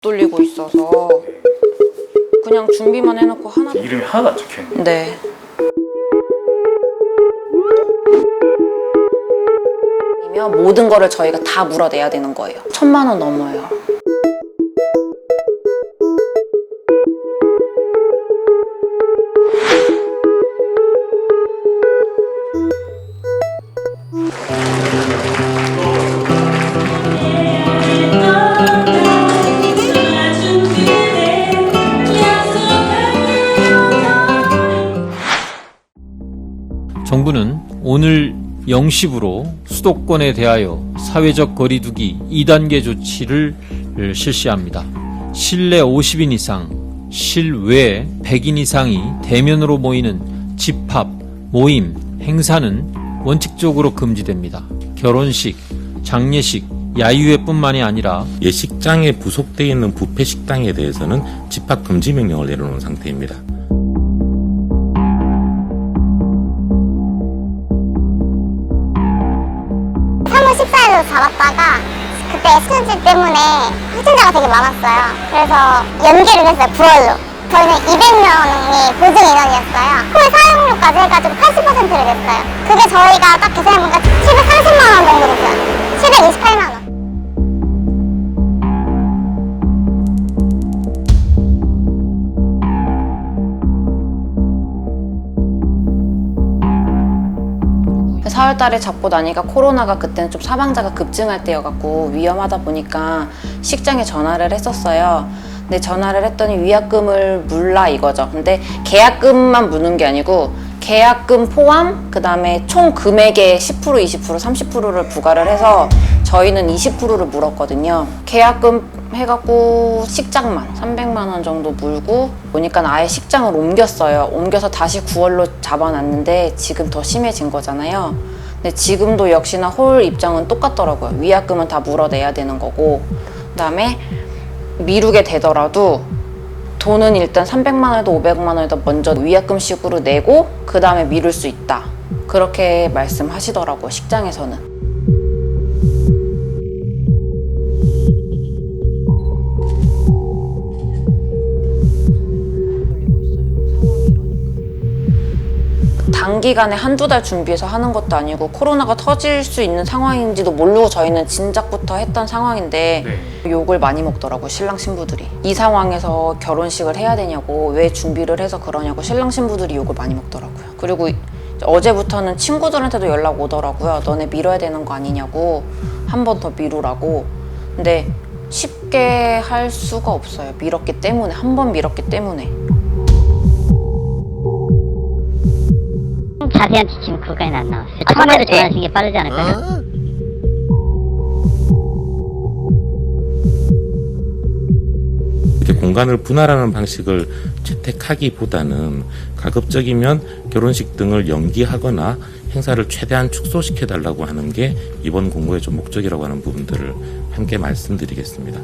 돌리고 있어서 그냥 준비만 해놓고 하나 이름이 하나도 안 적혀 있네. 네. 이면 모든 거를 저희가 다 물어내야 되는 거예요. 천만 원 넘어요. 정부는 오늘 0시부로 수도권에 대하여 사회적 거리두기 2단계 조치를 실시합니다. 실내 50인 이상, 실외 100인 이상이 대면으로 모이는 집합, 모임, 행사는 원칙적으로 금지됩니다. 결혼식, 장례식, 야유회뿐만이 아니라 예식장에 부속되어 있는 부패 식당에 대해서는 집합 금지 명령을 내려놓은 상태입니다. 식사에서 잡았다가 그때 스튜던트 때문에 확진자가 되게 많았어요. 그래서 연기를 했어요, 9월로. 저희는 200명이 보증 인원이었어요. 콜 사용료까지 해가지고 80%를 냈어요. 그게 저희가 딱 계산해보니까 730만 원 정도 됐어요. 728만 원. 4월 달에 잡고 나니까 코로나가 그때는 좀 사망자가 급증할 때여갖고 위험하다 보니까 식장에 전화를 했었어요. 근데 전화를 했더니 위약금을 물라 이거죠. 근데 계약금만 무는 게 아니고 계약금 포함 그다음에 총 금액의 10% 20% 30%를 부과를 해서 저희는 20%를 물었거든요. 계약금 해갖고 식장만 300만 원 정도 물고 보니까 아예 식장을 옮겼어요. 옮겨서 다시 9월로 잡아놨는데 지금 더 심해진 거잖아요. 근데 지금도 역시나 홀 입장은 똑같더라고요. 위약금은 다 물어내야 되는 거고 그다음에 미루게 되더라도 돈은 일단 300만 원에도 500만 원에도 먼저 위약금식으로 내고 그 다음에 미룰 수 있다. 그렇게 말씀하시더라고요. 식장에서는. 단기간에 한두 달 준비해서 하는 것도 아니고 코로나가 터질 수 있는 상황인지도 모르고 저희는 진작부터 했던 상황인데 네. 욕을 많이 먹더라고 신랑 신부들이. 이 상황에서 결혼식을 해야 되냐고 왜 준비를 해서 그러냐고 신랑 신부들이 욕을 많이 먹더라고요. 그리고 이- 어제부터는 친구들한테도 연락 오더라고요 너네 미뤄야 되는 거 아니냐고 한 번 더 미루라고. 근데 쉽게 할 수가 없어요. 미뤘기 때문에 한번 미뤘기 때문에 자세한 지침 그거까지는 안 나왔어요. 처음에도 전화하신 게 빠르지 않을까요? 이렇게 공간을 분할하는 방식을 채택하기보다는 가급적이면 결혼식 등을 연기하거나 행사를 최대한 축소시켜 달라고 하는 게 이번 공고의 좀 목적이라고 하는 부분들을 함께 말씀드리겠습니다.